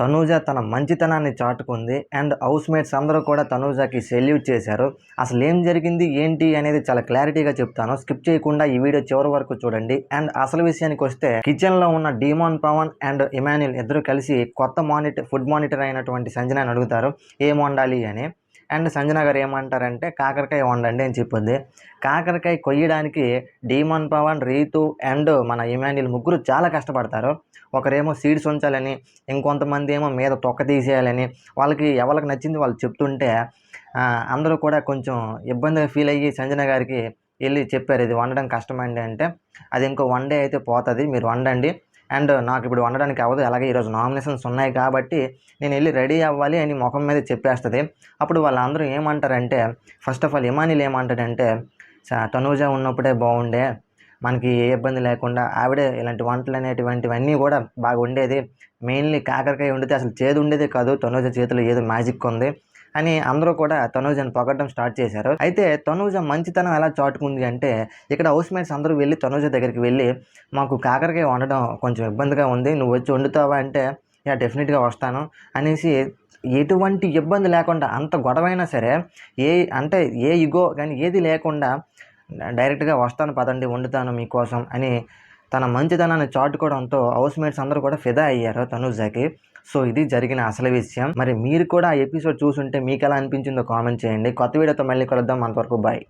తనూజ తన మంచితనాన్ని చాటుకుంది. And house mates అందరూ కూడా తనూజకి సెల్యూట్ చేశారు. అసలు ఏం జరిగింది? ఏంటి? అనేది చాలా క్లారిటీగా చెప్తాను. స్కిప్ చేయకుండా ఈ వీడియో చివరి వరకు చూడండి. అండ్ అసలు విషయానికి వస్తే కిచెన్లో ఉన్న డీమాన్ పవన్ అండ్ ఇమాన్యుల్ ఇద్దరు కలిసి కొత్త మానిటర్ ఫుడ్ మానిటర్ అయినటువంటి సంజనాన్ని అడుగుతారు. ఏం వండాలి అని. అండ్ సంజన గారు ఏమంటారంటే కాకరకాయ వండండి అని చెప్పింది కాకరకాయ కొయ్యడానికి డీమన్ పవన్ రీతు అండ్ మన ఇమాన్యుల్ ముగ్గురు చాలా కష్టపడతారు. ఒకరేమో సీడ్స్ ఉంచాలని ఇంకొంతమంది ఏమో మీద తొక్క తీసేయాలని వాళ్ళకి ఎవరికి నచ్చింది వాళ్ళు చెప్తుంటే అందరూ కూడా కొంచెం ఇబ్బందిగా ఫీల్ అయ్యి సంజన గారికి వెళ్ళి చెప్పారు ఇది వండడం కష్టమండి అంటే. అది ఇంకో వన్ డే అయితే పోతుంది మీరు వండండి. అండ్ నాకు ఇప్పుడు వండడానికి అవ్వదు. అలాగే ఈరోజు నామినేషన్స్ ఉన్నాయి కాబట్టి నేను వెళ్ళి రెడీ అవ్వాలి అని ముఖం మీద చెప్పేస్తుంది. అప్పుడు వాళ్ళందరూ ఏమంటారంటే ఫస్ట్ ఆఫ్ ఆల్ ఇమానీలు ఏమంటాడంటే తనూజ ఉన్నప్పుడే బాగుండే. మనకి ఏ ఇబ్బంది లేకుండా ఆవిడే ఇలాంటి వంటలు అనేటువంటివన్నీ కూడా బాగా ఉండేది. మెయిన్లీ కాకరకాయ వండితే అసలు చేదు ఉండేదే కాదు. తనూజ చేతిలో ఏదో మ్యాజిక్ ఉంది. అని అందరూ కూడా తనూజని పొగడడం స్టార్ట్ చేశారు. అయితే తనూజ మంచితనం ఎలా చాటుకుంది అంటే ఇక్కడ హౌస్ మేట్స్ అందరూ వెళ్ళి తనూజ దగ్గరికి వెళ్ళి మాకు కాకరకాయ వండడం కొంచెం ఇబ్బందిగా ఉంది నువ్వు వచ్చి వండుతావా అంటే యా డెఫినెట్గా వస్తాను అనేసి ఎటువంటి ఇబ్బంది లేకుండా అంత గొడవైనా సరే ఏ అంటే ఏ ఇగో కానీ ఏది లేకుండా డైరెక్ట్గా వస్తాను పదండి వండుతాను మీకోసం అని తన మంచితనాన్ని చాటుకోవడంతో హౌస్ మేట్స్ అందరూ కూడా ఫిదా అయ్యారు తనూజాకి. సో ఇది జరిగిన అసలు విషయం. మరి మీరు కూడా ఆ ఎపిసోడ్ చూసుంటే మీకు ఎలా అనిపించిందో కామెంట్ చేయండి. కొత్త వీడియోతో మళ్ళీ కలుద్దాం. అంతవరకు బాయ్